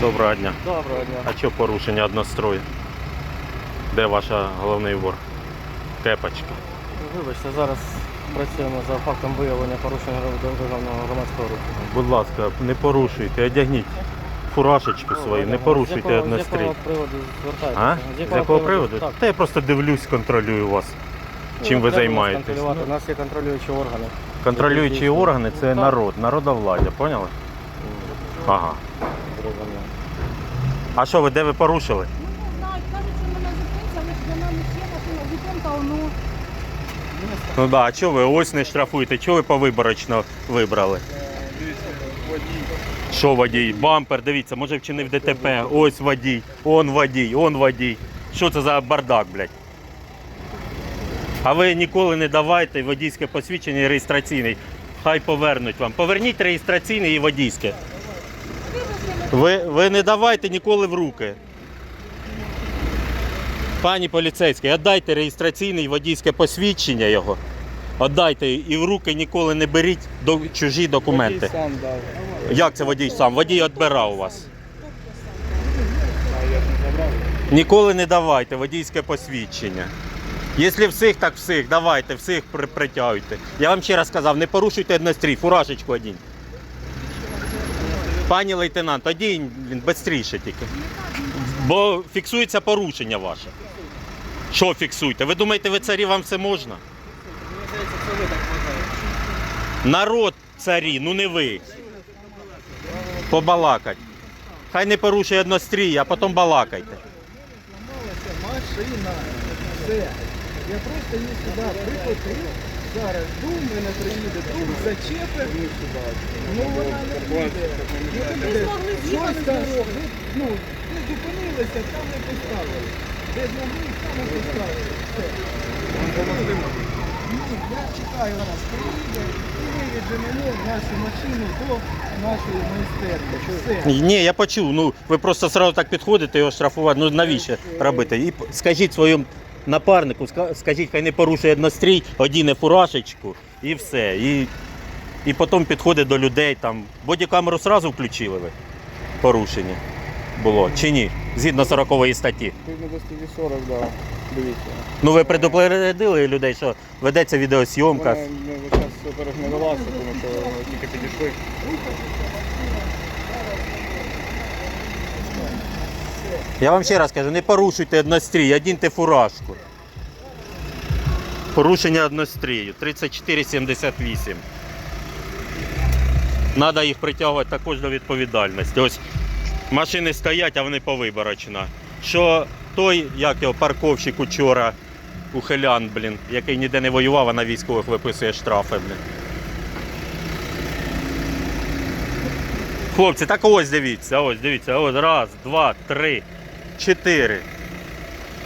Доброго дня. Доброго дня. А що порушення однострою? Де ваша головний вор? Кепочка. Вибачте, зараз працюємо за фактом виявлення порушення державного громадського руху. Будь ласка, не порушуйте, одягніть фуражечку свою, не порушуйте З однострій. якого приводу звертаєтеся? А? З якого приводу? Так. Та я просто дивлюсь, контролюю вас. Чим ви Ну, нас займаєтесь? У нас є контролюючі органи. Контролюючі органи це народ, народовладдя, поняли? Ага. Зрозуміло. А що ви де ви порушили? Ну, не знаю, кажуть, що мене зупиниться, але ж для мене ще машина зупинка, ну, да, а чого ви ось не штрафуєте? Чого ви повиборочно вибрали? Що водій? Бампер, дивіться, може вчинив ДТП. Ось водій, он водій, он водій. Що це за бардак, блядь? А ви ніколи не давайте водійське посвідчення і реєстраційний. Хай повернуть вам. Поверніть реєстраційне і водійське. Ви, ви не давайте ніколи в руки. Пані поліцейський, віддайте реєстраційне і водійське посвідчення його. Віддайте і в руки ніколи не беріть до, чужі документи. сам дав. Як це водій сам? Водій відбирав у вас. Ніколи не давайте водійське посвідчення. Якщо всіх, так всіх, давайте, всіх притягуйте. Я вам ще раз сказав, не порушуйте однострій, фуражечку одінь. Пані лейтенант, одінь, він швидше тільки. Бо фіксується порушення ваше. Що фіксуєте? Ви думаєте, ви царі вам все можна? Народ царі, ну не ви. Побалакать. Хай не порушує однострій, а потім балакайте. машина. Все. Я просто її сюди прикотив. Зараз дум мене приїде, дум зачепив. Ну вона не. Не. Щось там, ви, ну, ви зупинилися, там не поставили. Де змогли, там не поставили. Все. Ні, я чекаю вас, приїде і виведе мене, нашу машину до нашої майстерні. Все. Ні, я почув. Ну ви просто одразу так підходите його штрафувати. Ну навіщо робити? І скажіть своєму напарнику, скажіть, хай не порушує однострій, одіне фуражечку і все. І, і потім підходить до людей там. Бодікамеру одразу включили ви? Порушення було чи ні? Згідно 40 статті. Відповідно до статті 40, да. Дивіться. Ну ви предупредили людей, що ведеться відеосйомка. Час во-первых, не велася, тому що тільки підійшли. Я вам ще раз кажу, не порушуйте однострій, одіньте фуражку. Порушення однострію 3478. Треба їх притягувати також до відповідальності. Ось машини стоять, а вони повиборочно. Що той, як його парковщик учора, ухилян, блін, який ніде не воював, а на військових виписує штрафи, блін. Хлопці, так ось дивіться, ось дивіться, ось раз, два, три, чотири.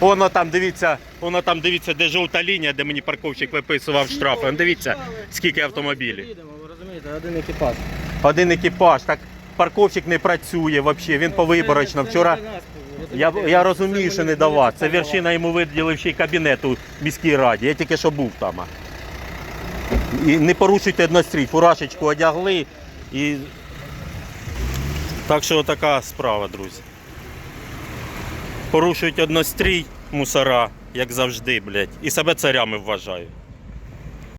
Воно там дивіться, воно там дивіться, де жовта лінія, де мені парковщик виписував штрафи. Дивіться, скільки автомобілів. Ви розумієте, один екіпаж. Один екіпаж, так парковщик не працює взагалі, він повиборочно. Вчора я, я розумію, що не давав. Це вершина йому виділив ще й кабінет у міській раді. Я тільки що був там. І не порушуйте однострій, фуражечку одягли і. Так що така справа, друзі. Порушують однострій мусора, як завжди, блядь, і себе царями вважають.